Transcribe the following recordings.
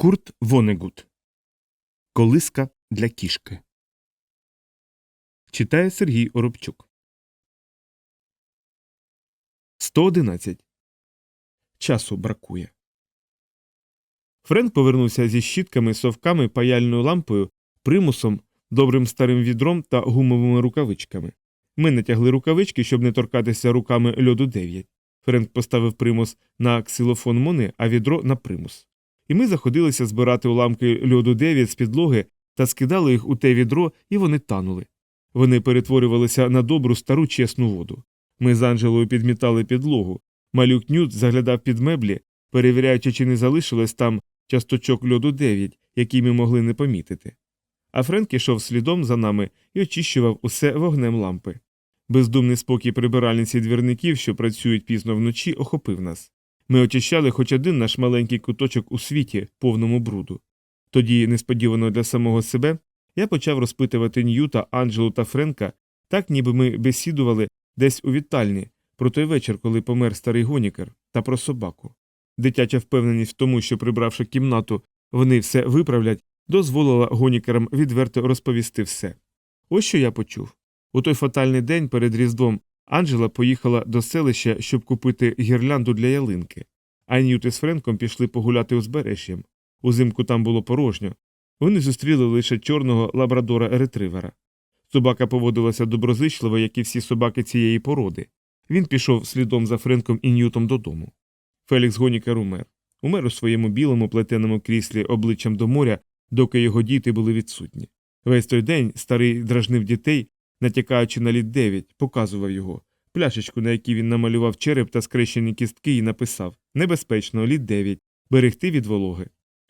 Курт Вонегут. Колиска для кішки. Читає Сергій Оробчук. 111. Часу бракує. Френк повернувся зі щітками, совками, паяльною лампою, примусом, добрим старим відром та гумовими рукавичками. Ми натягли рукавички, щоб не торкатися руками льоду 9. Френк поставив примус на ксилофон Мони, а відро на примус. І ми заходилися збирати уламки льоду 9 з підлоги та скидали їх у те відро, і вони танули. Вони перетворювалися на добру стару чесну воду. Ми з Анджелою підмітали підлогу. Малюк Нют заглядав під меблі, перевіряючи, чи не залишилось там часточок льоду 9, який ми могли не помітити. А Френк ішов слідом за нами і очищував усе вогнем лампи. Бездумний спокій прибиральниці двірників, що працюють пізно вночі, охопив нас. Ми очищали хоч один наш маленький куточок у світі, повному бруду. Тоді, несподівано для самого себе, я почав розпитувати Ньюта, Анджелу та Френка, так ніби ми бесідували десь у вітальні, про той вечір, коли помер старий гонікер, та про собаку. Дитяча впевненість в тому, що, прибравши кімнату, вони все виправлять, дозволила гонікерам відверто розповісти все. Ось що я почув. У той фатальний день перед Різдвом Анджела поїхала до селища, щоб купити гірлянду для ялинки, а Ньют із Френком пішли погуляти узбережжям. Узимку там було порожньо. Вони зустріли лише чорного лабрадора ретривера. Собака поводилася доброзичливо, як і всі собаки цієї породи. Він пішов слідом за Френком і Ньютом додому. Фелікс Гонікер умер. Умер у своєму білому плетеному кріслі обличчям до моря, доки його діти були відсутні. Весь той день старий дражнив дітей, натякаючи на літ дев'ять, показував його, пляшечку, на якій він намалював череп та скрещені кістки, і написав Небезпечно, літ дев'ять, берегти від вологи.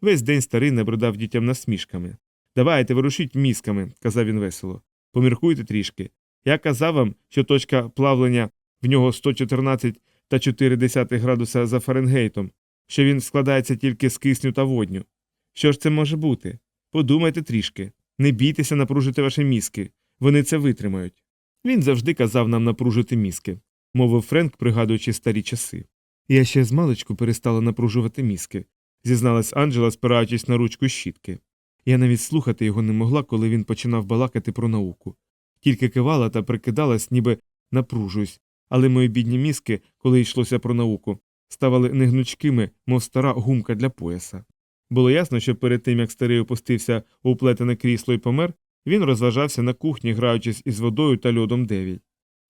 Весь день старий набридав дітям насмішками. Давайте, вирушіть мізками, казав він весело. Поміркуйте трішки. Я казав вам, що точка плавлення в нього 114 та 4 градуса за Фаренгейтом, що він складається тільки з кисню та водню. Що ж це може бути? Подумайте трішки. Не бійтеся напружити ваші мізки. Вони це витримають. Він завжди казав нам напружити мізки, мовив Френк, пригадуючи старі часи. Я ще з маличку перестала напружувати мізки, зізналась Анджела, спираючись на ручку щітки. Я навіть слухати його не могла, коли він починав балакати про науку. Тільки кивала та прикидалась, ніби напружуюсь, але мої бідні мізки, коли йшлося про науку, ставали негнучкими, мов стара гумка для пояса. Було ясно, що перед тим як старий опустився у плетене крісло і помер, він розважався на кухні, граючись із водою та льодом 9.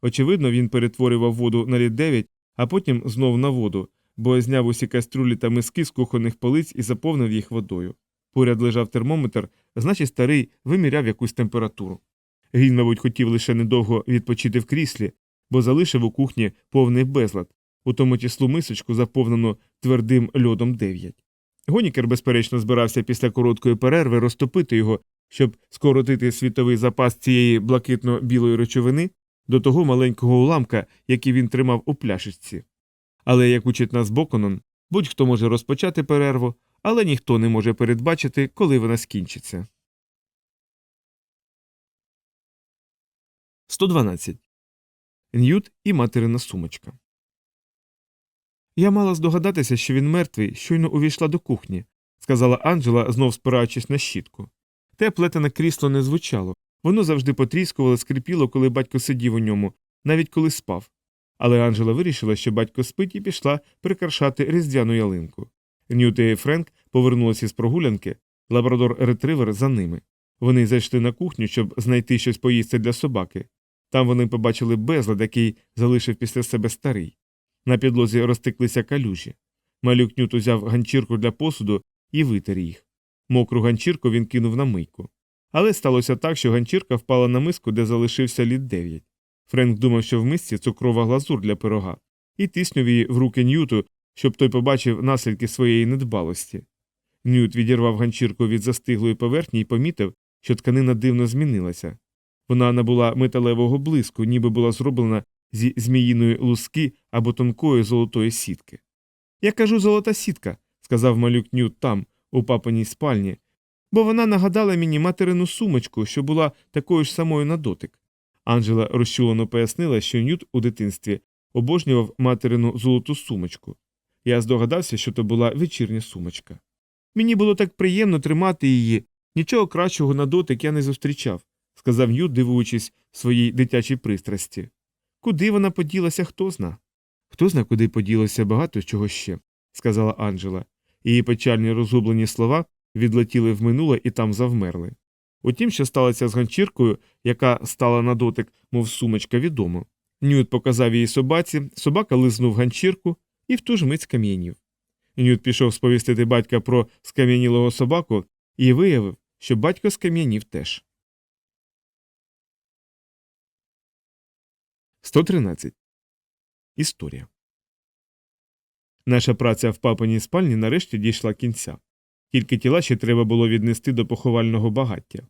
Очевидно, він перетворював воду на лід 9, а потім знов на воду, бо зняв усі каструлі та миски з кухонних полиць і заповнив їх водою. Поряд лежав термометр, значить старий виміряв якусь температуру. Він, мабуть, хотів лише недовго відпочити в кріслі, бо залишив у кухні повний безлад, у тому числу мисочку, заповнену твердим льодом 9. Гонікер, безперечно, збирався після короткої перерви розтопити його, щоб скоротити світовий запас цієї блакитно-білої речовини до того маленького уламка, який він тримав у пляшечці. Але, як учить нас Боконон, будь-хто може розпочати перерву, але ніхто не може передбачити, коли вона скінчиться. 112. Ньют і материна сумочка. Я мала здогадатися, що він мертвий, щойно увійшла до кухні, сказала Анджела, знов спираючись на щітку. Те плетене крісло не звучало, воно завжди потріскувало, скрипіло, коли батько сидів у ньому, навіть коли спав. Але Анджела вирішила, що батько спить і пішла прикрашати різдвяну ялинку. Ньют і Френк повернулися з прогулянки, лабрадор ретривер за ними. Вони зайшли на кухню, щоб знайти щось поїсти для собаки. Там вони побачили безлад, який залишив після себе старий. На підлозі розтеклися калюжі. Малюк Нют узяв ганчірку для посуду і витер їх. Мокру ганчірку він кинув на мийку. Але сталося так, що ганчірка впала на миску, де залишився лід 9. Френк думав, що в мисці цукрова глазур для пирога, і тиснув її в руки Ньюту, щоб той побачив наслідки своєї недбалості. Ньют відірвав ганчірку від застиглої поверхні і помітив, що тканина дивно змінилася. Вона набула металевого блиску, ніби була зроблена зі зміїної луски або тонкої золотої сітки. Я кажу золота сітка, сказав малюк Нют там, у папиній спальні, бо вона нагадала мені материну сумочку, що була такою ж самою на дотик. Анджела розчулено пояснила, що Нют у дитинстві обожнював материну золоту сумочку. Я здогадався, що то була вечірня сумочка. Мені було так приємно тримати її, нічого кращого на дотик я не зустрічав, сказав Ньют, дивуючись своїй дитячій пристрасті. Куди вона поділася, хто зна? Хто зна, куди поділося багато чого ще, сказала Анджела. Її печальні розгублені слова відлетіли в минуле і там завмерли. Утім, що сталося з ганчіркою, яка стала на дотик, мов сумочка, відомо. Ньют показав її собаці, собака лизнув ганчірку і в ту ж мить скам'янів. Ньют пішов сповістити батька про скам'янілого собаку і виявив, що батько скам'янів теж. 113. Історія Наша праця в папиній спальні нарешті дійшла кінця. Тільки тіла ще треба було віднести до поховального багаття.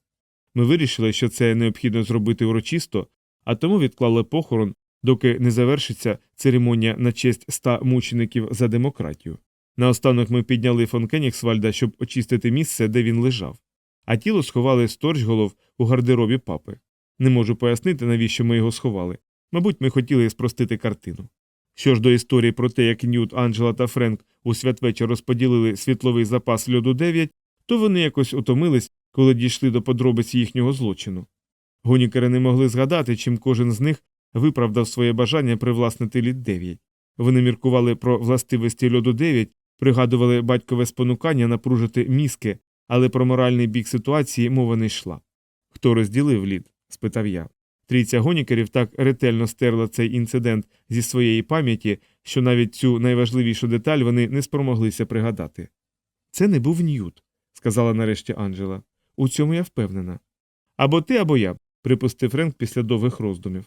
Ми вирішили, що це необхідно зробити урочисто, а тому відклали похорон, доки не завершиться церемонія на честь ста мучеників за демократію. Наостанок ми підняли фон Кенігсвальда, щоб очистити місце, де він лежав, а тіло сховали з торчголов у гардеробі папи. Не можу пояснити, навіщо ми його сховали. Мабуть, ми хотіли спростити картину. Що ж до історії про те, як Ньют, Анджела та Френк у святвечір розподілили світловий запас льоду 9, то вони якось утомились, коли дійшли до подробиць їхнього злочину. Гонікери не могли згадати, чим кожен з них виправдав своє бажання привласнити лід 9. Вони міркували про властивості льоду 9, пригадували батькове спонукання напружити мізки, але про моральний бік ситуації мова не йшла. Хто розділив лід? спитав я. Трійця гонікерів так ретельно стерла цей інцидент зі своєї пам'яті, що навіть цю найважливішу деталь вони не спромоглися пригадати. Це не був Ньют, сказала нарешті Анджела. У цьому я впевнена. Або ти, або я, припустив Френк після довгих роздумів.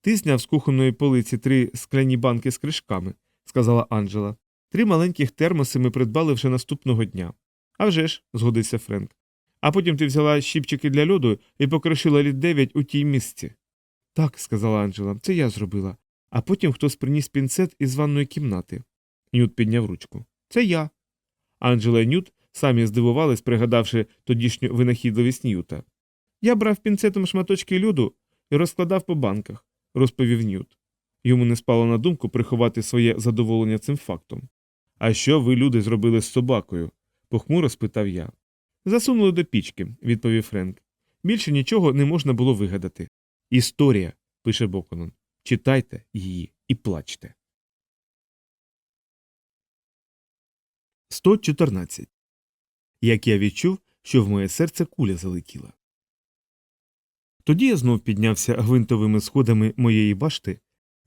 Ти зняв з кухонної полиці три скляні банки з кришками, сказала Анджела. Три маленьких термоси ми придбали вже наступного дня. «А вже ж», – згодився Френк. А потім ти взяла щіпчики для льоду і покришила лід 9 у тій місці. Так, сказала Анджела, це я зробила. А потім хтось приніс пінцет із ванної кімнати. Нют підняв ручку. Це я. Анджела і Нют самі здивувались, пригадавши тодішню винахідливість Ньюта. Я брав пінцетом шматочки льоду і розкладав по банках, розповів Нют. Йому не спало на думку приховати своє задоволення цим фактом. А що ви, люди, зробили з собакою? похмуро спитав я. Засунули до пічки, відповів Френк. Більше нічого не можна було вигадати. Історія, пише Боконон. Читайте її і плачте. 114. Як я відчув, що в моє серце куля залетіла. Тоді я знов піднявся гвинтовими сходами моєї башти,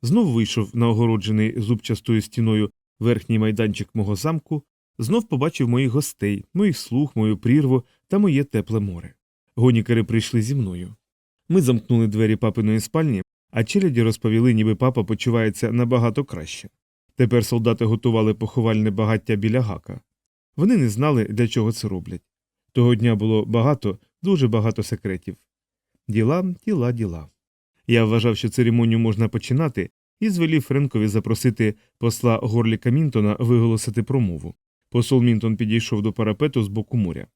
знов вийшов на огороджений зубчастою стіною верхній майданчик мого замку, знов побачив моїх гостей, моїх слуг, мою прірву та моє тепле море. Гонікери прийшли зі мною. Ми замкнули двері папиної спальні, а челяді розповіли, ніби папа почувається набагато краще. Тепер солдати готували поховальне багаття біля гака. Вони не знали, для чого це роблять. Того дня було багато, дуже багато секретів. Діла, діла, діла. Я вважав, що церемонію можна починати, і звелів Френкові запросити посла Горліка Мінтона виголосити промову. Посол Мінтон підійшов до парапету з боку моря.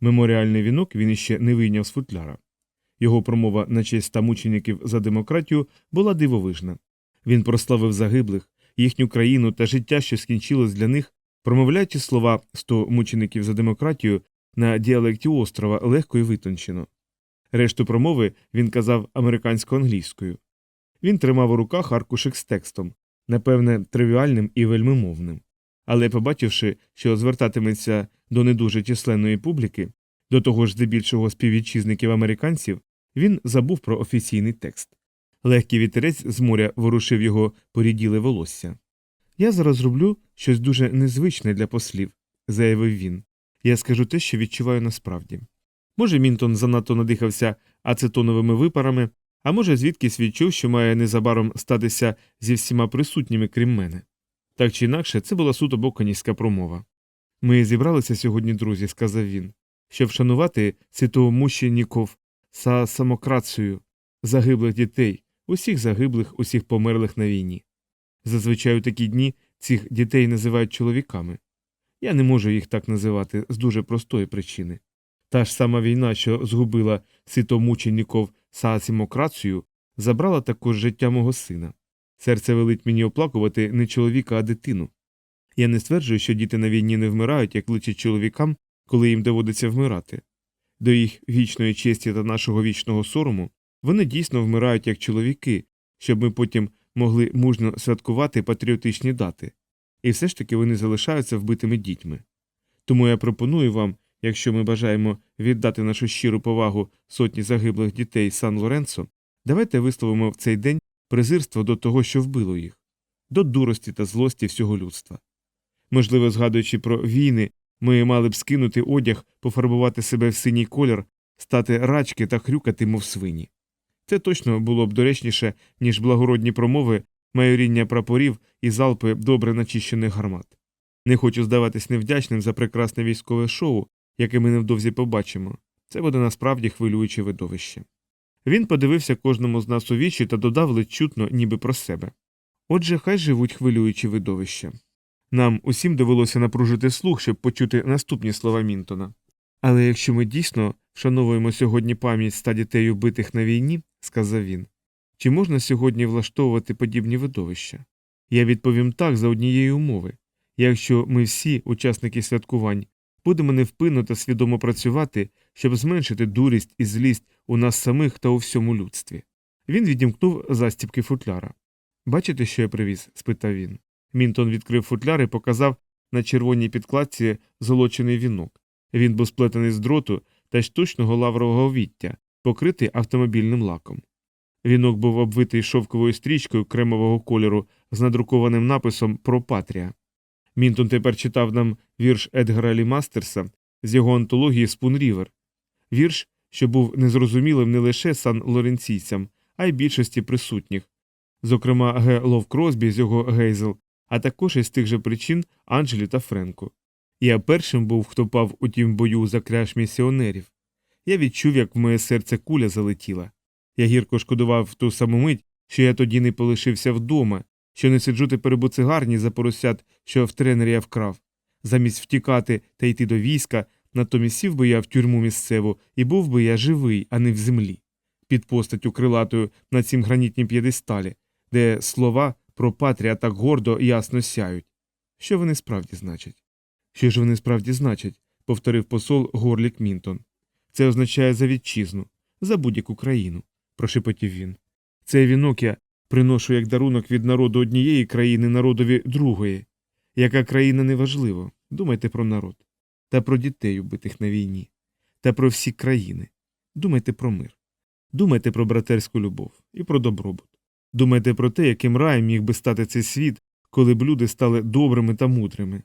Меморіальний вінок він іще не вийняв з футляра. Його промова на честь ста мучеників за демократію була дивовижна. Він прославив загиблих, їхню країну та життя, що скінчилось для них, промовляючи слова сто мучеників за демократію на діалекті острова легко і витончено. Решту промови він казав американсько-англійською. Він тримав у руках аркушик з текстом, напевне, тривіальним і вельмимовним. Але, побачивши, що звертатиметься до не дуже численної публіки, до того ж здебільшого співвітчизників американців, він забув про офіційний текст. Легкий вітерець з моря ворушив його поріділе волосся. Я зараз роблю щось дуже незвичне для послів, заявив він. Я скажу те, що відчуваю насправді. Може, Мінтон занадто надихався ацетоновими випарами, а може, звідкись відчув, що має незабаром статися зі всіма присутніми, крім мене. Так чи інакше, це була суто боконівська промова. Ми зібралися сьогодні, друзі, сказав він, щоб вшанувати святомущеніков за самокрацію, загиблих дітей, усіх загиблих, усіх померлих на війні. Зазвичай у такі дні цих дітей називають чоловіками. Я не можу їх так називати з дуже простої причини. Та ж сама війна, що згубила святомученіков Саасімокрацію, забрала також життя мого сина. Серце велить мені оплакувати не чоловіка, а дитину. Я не стверджую, що діти на війні не вмирають, як личить чоловікам, коли їм доводиться вмирати. До їх вічної честі та нашого вічного сорому вони дійсно вмирають як чоловіки, щоб ми потім могли мужньо святкувати патріотичні дати. І все ж таки вони залишаються вбитими дітьми. Тому я пропоную вам, якщо ми бажаємо віддати нашу щиру повагу сотні загиблих дітей Сан Лоренцо, давайте висловимо в цей день презирство до того, що вбило їх, до дурості та злості всього людства. Можливо, згадуючи про війни, ми мали б скинути одяг, пофарбувати себе в синій колір, стати рачки та хрюкати, мов свині. Це точно було б доречніше, ніж благородні промови, майоріння прапорів і залпи добре начищених гармат. Не хочу здаватись невдячним за прекрасне військове шоу, яке ми невдовзі побачимо. Це буде насправді хвилююче видовище. Він подивився кожному з нас у вічі та додав ледь чутно, ніби про себе. Отже, хай живуть хвилюючі видовища. Нам усім довелося напружити слух, щоб почути наступні слова Мінтона. Але якщо ми дійсно вшановуємо сьогодні пам'ять ста дітей убитих на війні, сказав він, чи можна сьогодні влаштовувати подібні видовища? Я відповім так за однієї умови. Якщо ми всі, учасники святкувань, будемо невпинно та свідомо працювати, щоб зменшити дурість і злість у нас самих та у всьому людстві. Він відімкнув застібки футляра. Бачите, що я привіз? спитав він. Мінтон відкрив футляр і показав на червоній підкладці золочений вінок. Він був сплетений з дроту та штучного лаврового віття, покритий автомобільним лаком. Вінок був обвитий шовковою стрічкою кремового кольору з надрукованим написом Про Патрія. Мінтон тепер читав нам вірш Едгара Лі Мастерса з його антології Спун Рівер. Вірш, що був незрозумілим не лише сан лоренційцям, а й більшості присутніх, зокрема Г. Лов Кросбі з його Гейзел, а також із тих же причин Анджелі та Френку. Я першим був, хто пав у тім бою за кряж місіонерів. Я відчув, як в моє серце куля залетіла. Я гірко шкодував ту саму мить, що я тоді не полишився вдома, що не сиджу тепер у цигарні за поросят, що в тренері я вкрав. Замість втікати та йти до війська, натомість сів би я в тюрму місцеву і був би я живий, а не в землі, під постаттю крилатою на цім гранітнім п'єдесталі, де слова про патрія так гордо ясно сяють. Що вони справді значать? Що ж вони справді значать? повторив посол Горлік Мінтон. Це означає за вітчизну, за будь-яку країну, прошепотів він. Цей вінок я приношу як дарунок від народу однієї країни народові другої. Яка країна неважливо, думайте про народ, та про дітей, убитих на війні, та про всі країни. Думайте про мир. Думайте про братерську любов і про добробут. Думайте про те, яким раєм міг би стати цей світ, коли б люди стали добрими та мудрими.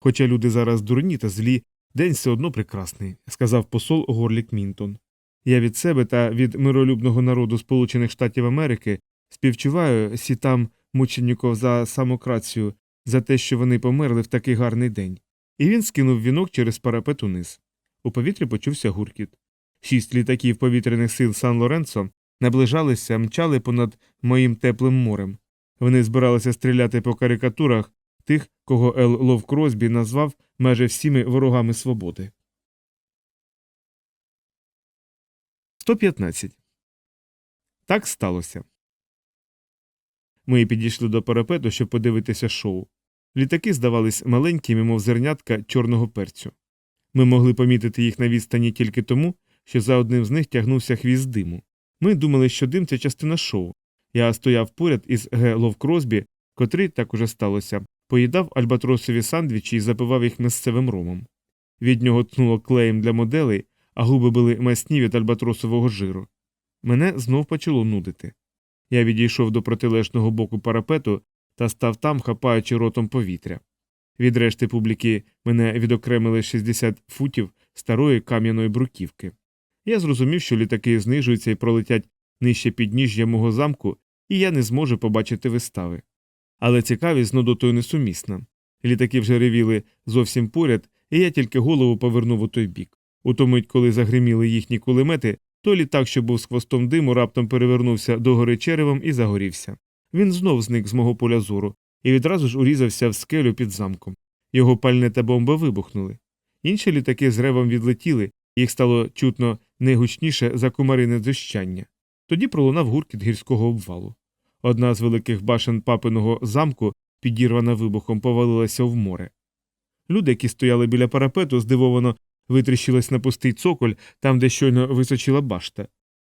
Хоча люди зараз дурні та злі, день все одно прекрасний, сказав посол Горлік Мінтон. Я від себе та від миролюбного народу Сполучених Штатів Америки співчуваю сітам мученіків за самокрацію, за те, що вони померли в такий гарний день. І він скинув вінок через парапет униз. У повітрі почувся гуркіт. Шість літаків повітряних сил Сан Лоренцо наближалися, мчали понад моїм теплим морем. Вони збиралися стріляти по карикатурах тих, кого Ел Лов назвав майже всіми ворогами свободи. 115. Так сталося. Ми підійшли до парапету, щоб подивитися шоу. Літаки здавались маленькими, мов зернятка чорного перцю. Ми могли помітити їх на відстані тільки тому, що за одним з них тягнувся хвіст диму. Ми думали, що дим це частина шоу. Я стояв поряд із Г. Лов Кросбі, котрий, так уже сталося, поїдав альбатросові сандвічі і запивав їх місцевим ромом. Від нього тнуло клеєм для моделей, а губи були масні від альбатросового жиру. Мене знов почало нудити. Я відійшов до протилежного боку парапету та став там, хапаючи ротом повітря. Від решти публіки мене відокремили 60 футів старої кам'яної бруківки. Я зрозумів, що літаки знижуються і пролетять нижче підніжжя мого замку, і я не зможу побачити вистави. Але цікавість з нудотою несумісна. Літаки вже ревіли зовсім поряд, і я тільки голову повернув у той бік. У ту коли загриміли їхні кулемети, то літак, що був з хвостом диму, раптом перевернувся догори черевом і загорівся. Він знов зник з мого поля зору і відразу ж урізався в скелю під замком. Його пальне та бомба вибухнули. Інші літаки з ревом відлетіли, їх стало чутно не гучніше за комарине дзищання. Тоді пролунав гуркіт гірського обвалу. Одна з великих башен папиного замку, підірвана вибухом, повалилася в море. Люди, які стояли біля парапету, здивовано витріщилась на пустий цоколь, там, де щойно височила башта.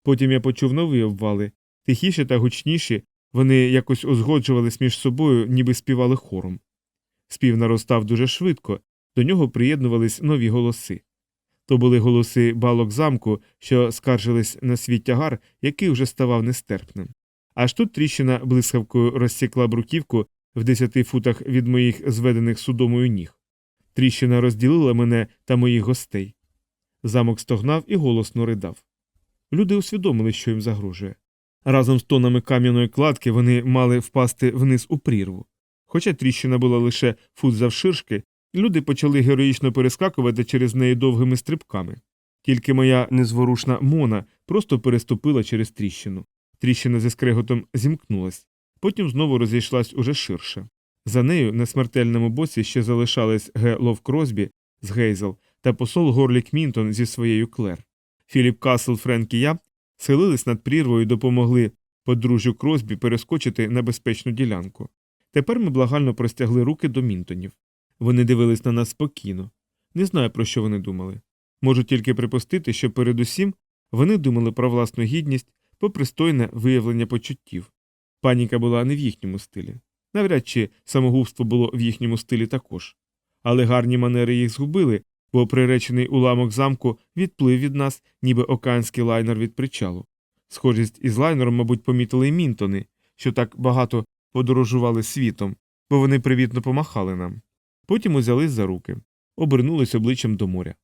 Потім я почув нові обвали, тихіші та гучніші, вони якось узгоджувались між собою, ніби співали хором. Спів наростав дуже швидко, до нього приєднувались нові голоси. То були голоси балок замку, що скаржились на свій тягар, який вже ставав нестерпним. Аж тут тріщина блискавкою розсікла бруківку в десяти футах від моїх зведених судомою ніг. Тріщина розділила мене та моїх гостей. Замок стогнав і голосно ридав. Люди усвідомили, що їм загрожує. Разом з тонами кам'яної кладки вони мали впасти вниз у прірву. Хоча тріщина була лише фут завширшки, люди почали героїчно перескакувати через неї довгими стрибками. Тільки моя незворушна мона просто переступила через тріщину. Тріщина зі скреготом зімкнулась, потім знову розійшлась уже ширше. За нею на смертельному боці ще залишались Г. Лов Кросбі з Гейзел та посол Горлік Мінтон зі своєю Клер. Філіп Касл, Френк і я схилились над прірвою і допомогли подружжю Кросбі перескочити на безпечну ділянку. Тепер ми благально простягли руки до Мінтонів. Вони дивились на нас спокійно. Не знаю, про що вони думали. Можу тільки припустити, що передусім вони думали про власну гідність, про пристойне виявлення почуттів. Паніка була не в їхньому стилі. Навряд чи самогубство було в їхньому стилі також. Але гарні манери їх згубили, бо приречений уламок замку відплив від нас, ніби океанський лайнер від причалу. Схожість із лайнером, мабуть, помітили й мінтони, що так багато подорожували світом, бо вони привітно помахали нам. Потім узялись за руки, обернулись обличчям до моря.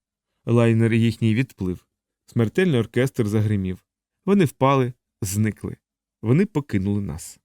Лайнер їхній відплив. Смертельний оркестр загримів. Вони впали, зникли. Вони покинули нас.